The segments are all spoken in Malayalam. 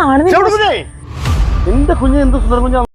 കാണുന്നില്ല. എന്റെ കുഞ്ഞ്. എന്ത് സുന്ദര കുഞ്ഞാ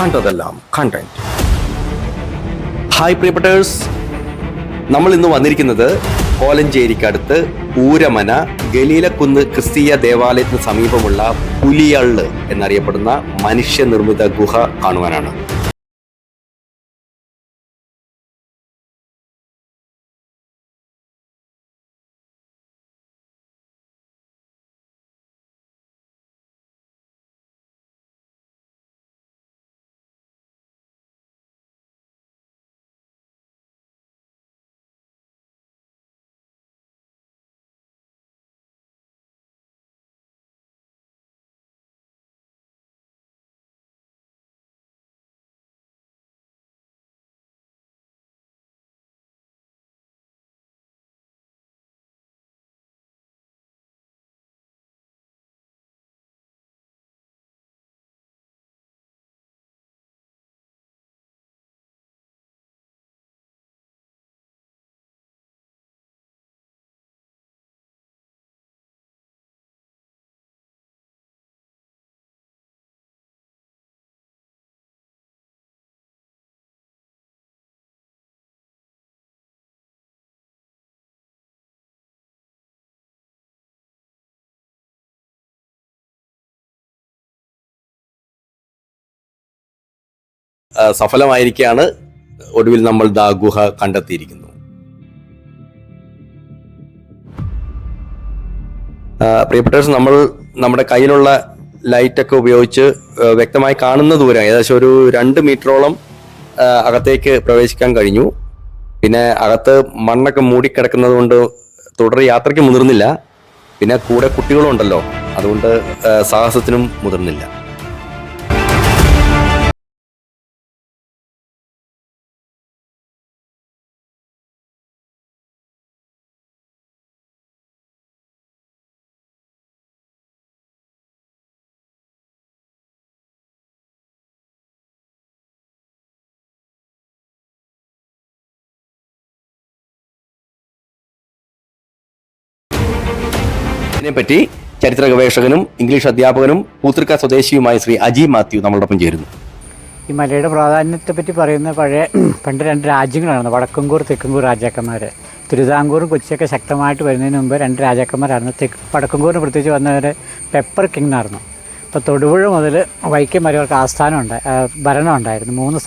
കണ്ടതെല്ലാം കണ്ടന്റ് ഹായ് പ്രിയപ്പെട്ടേഴ്സ് നമ്മൾ ഇന്ന് വന്നിരിക്കുന്നത് കോലഞ്ചേരിക്കടുത്ത് ഊരമന ഗലീലക്കുന്ന് ക്രിസ്തീയ ദേവാലയത്തിന് സമീപമുള്ള പുലിയള്ള് എന്നറിയപ്പെടുന്ന മനുഷ്യനിർമ്മിത ഗുഹ കാണുവാനാണ്. ആ, സഫലമായിരിക്കുകയാണ് ഒടുവിൽ നമ്മൾ ദാ ഗുഹ കണ്ടെത്തിയിരിക്കുന്നു. പ്രിയപ്പെട്ടേഴ്സ് നമ്മൾ നമ്മുടെ കയ്യിലുള്ള ലൈറ്റൊക്കെ ഉപയോഗിച്ച് വ്യക്തമായി കാണുന്ന ദൂരം ഏകദേശം ഒരു രണ്ട് മീറ്ററോളം അകത്തേക്ക് പ്രവേശിക്കാൻ കഴിഞ്ഞു. പിന്നെ അകത്ത് മണ്ണൊക്കെ മൂടിക്കിടക്കുന്നത് കൊണ്ട് തുടർ യാത്രയ്ക്ക് മുതിർന്നില്ല. പിന്നെ കൂടെ കുട്ടികളുണ്ടല്ലോ. അതുകൊണ്ട് സാഹസത്തിനും മുതിർന്നില്ല. ഇതിനെപ്പറ്റി ചരിത്ര ഗവേഷകനും ഇംഗ്ലീഷ് അധ്യാപകനും പൂത്തൃക്ക സ്വദേശിയുമായ ശ്രീ അജി മാത്യു നമ്മളോടൊപ്പം ചേരുന്നു. ഈ മലയുടെ പ്രാധാന്യത്തെ പറ്റി പറയുന്ന പഴയ പണ്ട് രണ്ട് രാജ്യങ്ങളാണ് വടക്കുംകൂർ തെക്കുംകൂർ രാജാക്കന്മാർ തിരുവിതാംകൂറും കൊച്ചിയൊക്കെ ശക്തമായിട്ട് വരുന്നതിന് മുമ്പ് രണ്ട് രാജാക്കന്മാരായിരുന്നു. തെക്ക് വടക്കുംകൂറിന് പ്രത്യേകിച്ച് വന്നവർ പെപ്പർ കിങ് എന്നായിരുന്നു ഇപ്പോൾ തൊടുപുഴ മുതൽ വൈക്കം വരെ അവർക്ക് ആസ്ഥാനം ഉണ്ടായി ഭരണം ഉണ്ടായിരുന്നു മൂന്ന്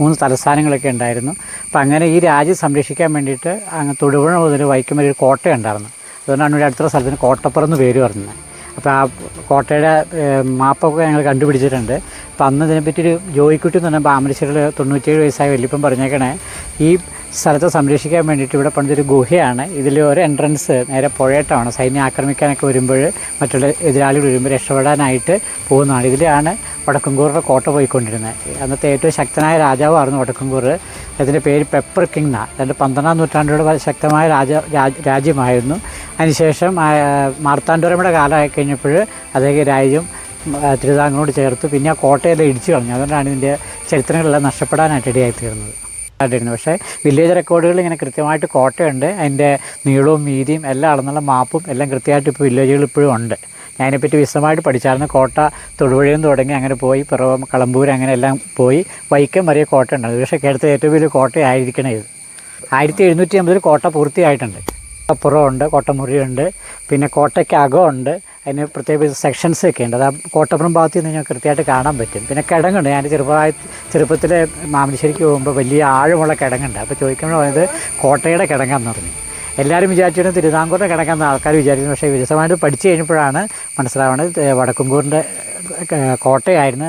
മൂന്ന് തലസ്ഥാനങ്ങളൊക്കെ ഉണ്ടായിരുന്നു. അപ്പം അങ്ങനെ ഈ രാജ്യം സംരക്ഷിക്കാൻ വേണ്ടിയിട്ട് അങ്ങ് തൊടുപുഴ മുതൽ വൈക്കം വരെ ഒരു കോട്ട ഉണ്ടായിരുന്നു അതുകൊണ്ടാണ് ഇവിടെ അടുത്തുള്ള സ്ഥലത്തിന് കോട്ടപ്പുറം പേര് പറഞ്ഞത്. അപ്പോൾ ആ കോട്ടയുടെ മാപ്പൊക്കെ ഞങ്ങൾ കണ്ടുപിടിച്ചിട്ടുണ്ട്. അപ്പോൾ അന്ന് ഇതിനെപ്പറ്റി ഒരു ജോയിക്കുട്ടി എന്ന് പറഞ്ഞാൽ താമരശ്ശേരിയിൽ തൊണ്ണൂറ്റേഴ് വയസ്സായ വല്യപ്പം പറഞ്ഞേക്കണേ ഈ സ്ഥലത്തെ സംരക്ഷിക്കാൻ വേണ്ടിയിട്ട് ഇവിടെ പണിതൊരു ഗുഹയാണ്. ഇതിൽ ഒരു എൻട്രൻസ് നേരെ പുഴയട്ടമാണ് സൈന്യം ആക്രമിക്കാനൊക്കെ വരുമ്പോൾ മറ്റുള്ള എതിരാളികൾ വരുമ്പോൾ രക്ഷപ്പെടാനായിട്ട് പോകുന്നതാണ്. ഇതിലാണ് വടക്കുംകൂറിന്റെ കോട്ട പോയിക്കൊണ്ടിരുന്നത്. അന്നത്തെ ഏറ്റവും ശക്തനായ രാജാവായിരുന്നു വടക്കുംകൂർ അതിന്റെ പേര് പെപ്പർ കിങ് എന്നാണ് രണ്ട് പന്ത്രണ്ടാം നൂറ്റാണ്ടോട് വളരെ ശക്തമായ രാജ രാജ- രാജ്യമായിരുന്നു. അതിനുശേഷം ആ, മാർത്താണ്ഡവർമ്മയുടെ കാലമായി കഴിഞ്ഞപ്പോൾ അദ്ദേഹം രാജ്യം തിരുവിതാംകൂറിനോട് ചേർത്ത് പിന്നെ ആ കോട്ടയെല്ലാം ഇടിച്ചു കളഞ്ഞു അതുകൊണ്ടാണ് ഇതിന്റെ ചരിത്രങ്ങളെല്ലാം നഷ്ടപ്പെടാനായിട്ട് ഇടയായി തീർന്നത് ആയിട്ടിരുന്നു പക്ഷേ വില്ലേജ് റെക്കോർഡുകൾ ഇങ്ങനെ കൃത്യമായിട്ട് കോട്ടയുണ്ട്. അതിന്റെ നീളവും വീതിയും എല്ലാം അളന്നുള്ള മാപ്പും എല്ലാം കൃത്യമായിട്ട് ഇപ്പോൾ വില്ലേജുകൾ ഇപ്പോഴും ഉണ്ട്. ഞാൻ വിശദമായിട്ട് പഠിച്ചായിരുന്നു. കോട്ട തൊടുപുഴയിൽ നിന്ന് തുടങ്ങി അങ്ങനെ പോയി. പിറവം കളമ്പൂർ അങ്ങനെ എല്ലാം പോയി. വൈക്കം വരെ കോട്ട ഉണ്ട് പക്ഷേ കേരളത്തിലെ ഏറ്റവും വലിയ കോട്ടയായിരിക്കണം ഇത്. ആയിരത്തി എഴുന്നൂറ്റി അമ്പതിൽ കോട്ട പൂർത്തിയായിട്ടുണ്ട്. അപ്പുറമുണ്ട് കോട്ടമുറിയുണ്ട്. പിന്നെ കോട്ടയ്ക്ക് അകമുണ്ട്. അതിന് പ്രത്യേക സെക്ഷൻസ് ഒക്കെ ഉണ്ട്. അത് ആ കോട്ടപ്പുറം ഭാഗത്ത് നിന്ന് ഞാൻ കൃത്യമായിട്ട് കാണാൻ പറ്റും. പിന്നെ കിടങ്ങുണ്ട്. ഞാൻ ചെറുപ്പമായി ചെറുപ്പത്തിൽ മാമലശ്ശേരിക്ക് പോകുമ്പോൾ വലിയ ആഴമുള്ള കിടങ്ങുണ്ട്. അപ്പോൾ ചോദിക്കുമ്പോൾ പറയുന്നത് കോട്ടയുടെ കിടങ്ങാന്ന് പറഞ്ഞു. എല്ലാവരും വിചാരിച്ചിരുന്നു തിരുവിതാംകൂറിന്റെ കിടങ്ങാന്ന് ആൾക്കാർ വിചാരിക്കുന്നു പക്ഷേ വിശദമായിട്ട് പഠിച്ചു കഴിഞ്ഞപ്പോഴാണ് മനസ്സിലാവുന്നത് വടക്കുംകൂറിന്റെ കോട്ടയായിരുന്നു.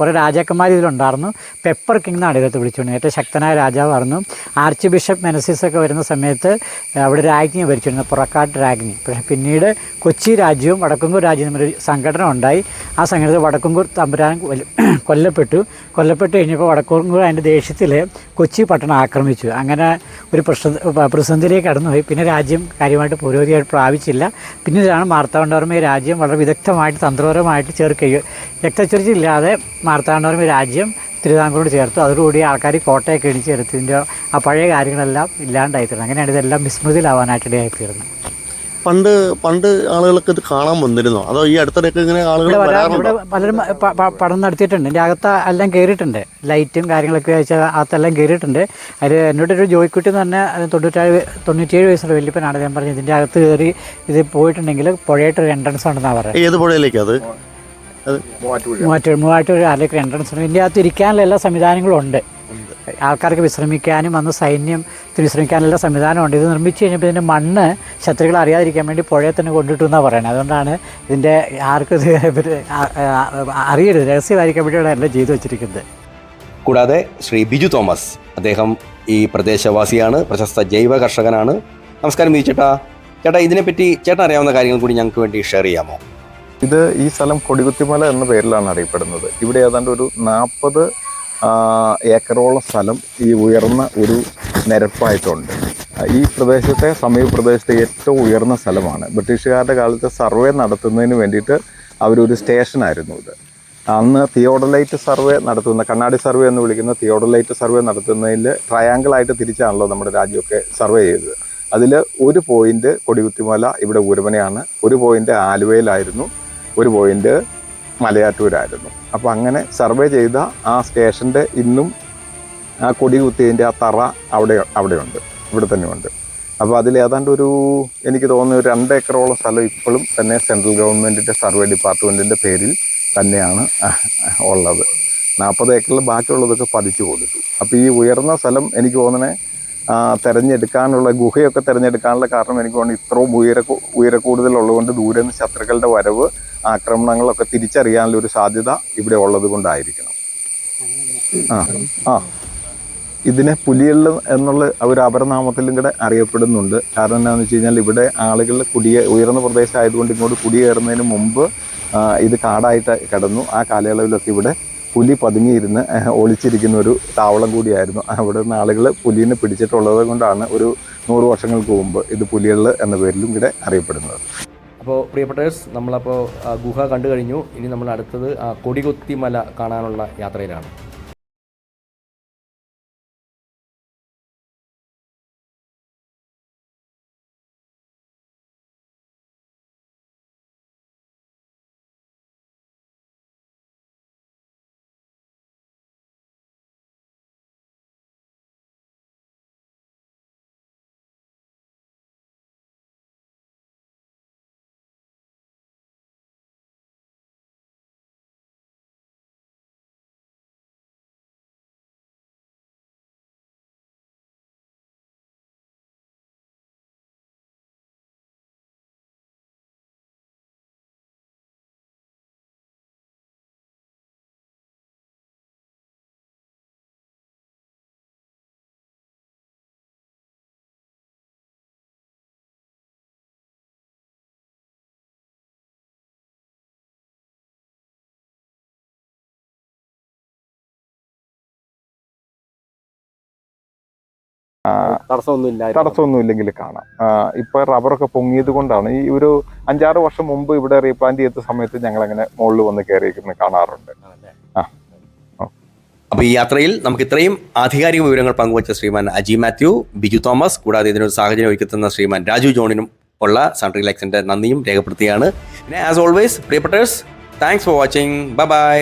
കുറേ രാജാക്കന്മാർ ഇതിലുണ്ടായിരുന്നു പെപ്പർ കിങ് എന്നാണ് ഇതൊക്കെ വിളിച്ചുകൊണ്ട് ഏറ്റവും ശക്തനായ രാജാവായിരുന്നു. ആർച്ച് ബിഷപ്പ് മെനസിസ് ഒക്കെ വരുന്ന സമയത്ത് അവിടെ രാജ്ഞിയെ ഭരിച്ചിരുന്നു. പുറക്കാട്ട് രാജ്ഞി. പക്ഷേ പിന്നീട് കൊച്ചി രാജ്യവും വടക്കുംകൂർ രാജ്യവും തമ്മിൽ സംഘടന ഉണ്ടായി. ആ സംഘടനയിൽ വടക്കുംകൂർ തമ്പുരാൻ കൊല്ല- കൊല്ലപ്പെട്ടു. കൊല്ലപ്പെട്ട് കഴിഞ്ഞപ്പോൾ വടക്കുംകൂർ അതിന്റെ ദേഷ്യത്തിൽ കൊച്ചി പട്ടണം ആക്രമിച്ചു. അങ്ങനെ ഒരു പ്രശ്ന പ്രതിസന്ധിയിലേക്ക് കടന്നുപോയി. പിന്നെ രാജ്യം കാര്യമായിട്ട് പുരോഗതിയായിട്ട് പ്രാപിച്ചില്ല. പിന്നീടാണ് മാർത്താണ്ഡവർമ്മ ഈ രാജ്യം വളരെ വിദഗ്ധമായിട്ട് തന്ത്രപരമായിട്ട് ചേർക്കുകയും രക്തച്ചൊരിച്ചില്ലാതെ മാർത്താണ്ഡവർമ്മ രാജ്യം തിരുവിതാംകൂറോട് ചേർത്തു. അതോടുകൂടി ആൾക്കാർ കോട്ടയൊക്കെ ഇടിച്ച് ഇതിന്റെ ആ പഴയ കാര്യങ്ങളെല്ലാം ഇല്ലാണ്ടായിത്തീർന്നു. അങ്ങനെയാണ് ഇതെല്ലാം വിസ്മൃതിയിലാവാനായിട്ടിടയായി തീർന്നത് പണ്ട് പണ്ട് ആളുകളൊക്കെ ഇത് കാണാൻ വന്നിരുന്നു? അതോ ഈ അടുത്തിടയ്ക്ക് ഇങ്ങനെ ആളുകൾ പലരും പഠനം നടത്തിയിട്ടുണ്ട്. എന്റെ അകത്ത് എല്ലാം കയറിയിട്ടുണ്ട്. ലൈറ്റും കാര്യങ്ങളൊക്കെ വെച്ചാൽ അകത്തെല്ലാം കയറിയിട്ടുണ്ട്. അതിൽ എന്നോടൊരു ജോയിക്കുട്ടി എന്ന് പറഞ്ഞാൽ തൊണ്ണൂറ്റേഴ് വയസ്സുള്ള വലിയപ്പനാണ്. ഞാൻ പറഞ്ഞത് ഇതിന്റെ അകത്ത് കയറി ഇത് പോയിട്ടുണ്ടെങ്കിൽ പുഴയായിട്ടൊരു എൻട്രൻസ് ഉണ്ടെന്നാണ് പറയുന്നത്. ഏത് പുഴയിലേക്ക് അത് അത്? മൂവാറ്റൂർ മൂവാറ്റൂർ അതിലേക്ക് എൻട്രൻസ് ഉണ്ട്. ഇതിന്റെ അകത്ത് ഇരിക്കാനുള്ള എല്ലാ സംവിധാനങ്ങളും ഉണ്ട്. ആൾക്കാർക്ക് വിശ്രമിക്കാനും അന്ന് സൈന്യത്തിന് വിശ്രമിക്കാനുള്ള സംവിധാനമുണ്ട് ഇത് നിർമ്മിച്ച് കഴിഞ്ഞപ്പോൾ ഇതിന്റെ മണ്ണ് ശത്രുക്കൾ അറിയാതിരിക്കാൻ വേണ്ടി പുഴയെ തന്നെ കൊണ്ടിട്ടു എന്നാണ് പറയുന്നത് അതുകൊണ്ടാണ് ഇതിന്റെ ആർക്കും ഇത് അറിയരുത്. രഹസ്യമായിരിക്കാൻ വേണ്ടിയാണ് എല്ലാം ചെയ്തു വെച്ചിരിക്കുന്നത്. കൂടാതെ ശ്രീ ബിജു തോമസ് അദ്ദേഹം ഈ പ്രദേശവാസിയാണ് പ്രശസ്ത ജൈവ കർഷകനാണ് നമസ്കാരം ബിജു ചേട്ടാ. ചേട്ടാ ഇതിനെപ്പറ്റി ചേട്ടൻ അറിയാവുന്ന കാര്യങ്ങൾ കൂടി ഞങ്ങൾക്ക് വേണ്ടി ഷെയർ ചെയ്യാമോ? ഇത് ഈ സ്ഥലം കൊടികുത്തിമല എന്ന പേരിലാണ് അറിയപ്പെടുന്നത്. ഇവിടെ ഏതാണ്ട് ഒരു നാൽപ്പത് ഏക്കറോളം സ്ഥലം ഈ ഉയർന്ന ഒരു നിരപ്പായിട്ടുണ്ട്. ഈ പ്രദേശത്തെ സമീപ പ്രദേശത്തെ ഏറ്റവും ഉയർന്ന സ്ഥലമാണ്. ബ്രിട്ടീഷുകാരുടെ കാലത്ത് സർവേ നടത്തുന്നതിന് വേണ്ടിയിട്ട് അവരൊരു സ്റ്റേഷനായിരുന്നു ഇത്. അന്ന് തിയോഡലൈറ്റ് സർവേ നടത്തുന്ന കണ്ണാടി സർവേ എന്ന് വിളിക്കുന്ന തിയോഡലൈറ്റ് സർവേ നടത്തുന്നതിൽ ട്രയാങ്കിളായിട്ട് തിരിച്ചാണല്ലോ നമ്മുടെ രാജ്യമൊക്കെ സർവേ ചെയ്തത്. അതിൽ ഒരു പോയിന്റ് കൊടികുത്തിമല ഇവിടെ ഊരമനയാണ് ഒരു പോയിന്റ് ആലുവയിലായിരുന്നു. ഒരു പോയിന്റ് മലയാറ്റൂരായിരുന്നു. അപ്പോൾ അങ്ങനെ സർവേ ചെയ്ത ആ സ്റ്റേഷന്റെ ഇന്നും ആ കൊടി കുത്തിയതിന്റെ ആ തറ അവിടെ അവിടെയുണ്ട്. ഇവിടെ തന്നെയുണ്ട്. അപ്പോൾ അതിൽ ഏതാണ്ട് ഒരു എനിക്ക് തോന്നുന്നു ഒരു രണ്ട് ഏക്കറോളം സ്ഥലം ഇപ്പോഴും തന്നെ സെൻട്രൽ ഗവൺമെന്റിന്റെ സർവേ ഡിപ്പാർട്ട്മെന്റിന്റെ പേരിൽ തന്നെയാണ് ഉള്ളത്. നാൽപ്പത് ഏക്കറിൽ ബാക്കിയുള്ളതൊക്കെ പതിച്ചു കൊടുത്തു. അപ്പോൾ ഈ ഉയർന്ന സ്ഥലം എനിക്ക് തോന്നണേ തെരഞ്ഞെടുക്കാനുള്ള ഗുഹയൊക്കെ തിരഞ്ഞെടുക്കാനുള്ള കാരണം എനിക്ക് തോന്നുന്നു ഇത്രയും ഉയര ഉയരക്കൂടുതലുള്ളതുകൊണ്ട് ദൂരെ നിന്ന് ശത്രുക്കളുടെ വരവ് ആക്രമണങ്ങളൊക്കെ തിരിച്ചറിയാനുള്ള ഒരു സാധ്യത ഇവിടെ ഉള്ളത് കൊണ്ടായിരിക്കണം ആ ആ. ഇതിനെ പുലിയൽ എന്നുള്ള ഒരു അപരനാമത്തിലും കൂടെ അറിയപ്പെടുന്നുണ്ട്. കാരണം എന്താണെന്ന് വെച്ച് കഴിഞ്ഞാൽ ഇവിടെ ആളുകൾ കുടിയേ ഉയർന്ന പ്രദേശമായതുകൊണ്ട് ഇങ്ങോട്ട് കുടിയേറുന്നതിന് മുമ്പ് ഇത് കാടായിട്ട് കിടന്നു. ആ കാലയളവിലൊക്കെ ഇവിടെ പുലി പതുങ്ങിയിരുന്ന് ഒളിച്ചിരിക്കുന്ന ഒരു താവളം കൂടിയായിരുന്നു. അവിടെ നിന്ന് ആളുകൾ പുലിനെ പിടിച്ചിട്ടുള്ളത് കൊണ്ടാണ് ഒരു നൂറ് വർഷങ്ങൾക്ക് മുമ്പ് ഇത് പുലികൾ എന്ന പേരിലും ഇവിടെ അറിയപ്പെടുന്നത്. അപ്പോൾ പ്രിയപ്പെട്ടേഴ്സ് നമ്മളപ്പോൾ ഗുഹ കണ്ടു കഴിഞ്ഞു. ഇനി നമ്മൾ അടുത്തത് കൊടികൊത്തിമല മല കാണാനുള്ള യാത്രയിലാണ്. തടസ്സമൊന്നും ഇല്ല ഇല്ലെങ്കിൽ കാണാം. ഇപ്പൊ റബ്ബറൊക്കെ പൊങ്ങിയത് കൊണ്ടാണ്. ഈ ഒരു അഞ്ചാറ് വർഷം മുമ്പ് ഇവിടെ റീപ്ലാന്റ് ചെയ്ത സമയത്ത് ഞങ്ങൾ അങ്ങനെ മുകളിൽ വന്ന് കയറിയിരിക്കുന്നത് കാണാറുണ്ട്. അപ്പൊ ഈ യാത്രയിൽ നമുക്ക് ഇത്രയും ആധികാരിക വിവരങ്ങൾ പങ്കുവച്ച ശ്രീമാൻ അജി മാത്യു ബിജു തോമസ് കൂടാതെ ഇതിനൊരു സാഹചര്യം ഒരുക്കുന്ന ശ്രീമാൻ രാജു ജോണിനും ഉള്ള സൺട്രി ലെക്സിന്റെ നന്ദിയും രേഖപ്പെടുത്തിയാണ്. പിന്നെ as always പ്രിയപ്പെട്ടേഴ്സ് thanks for watching bye bye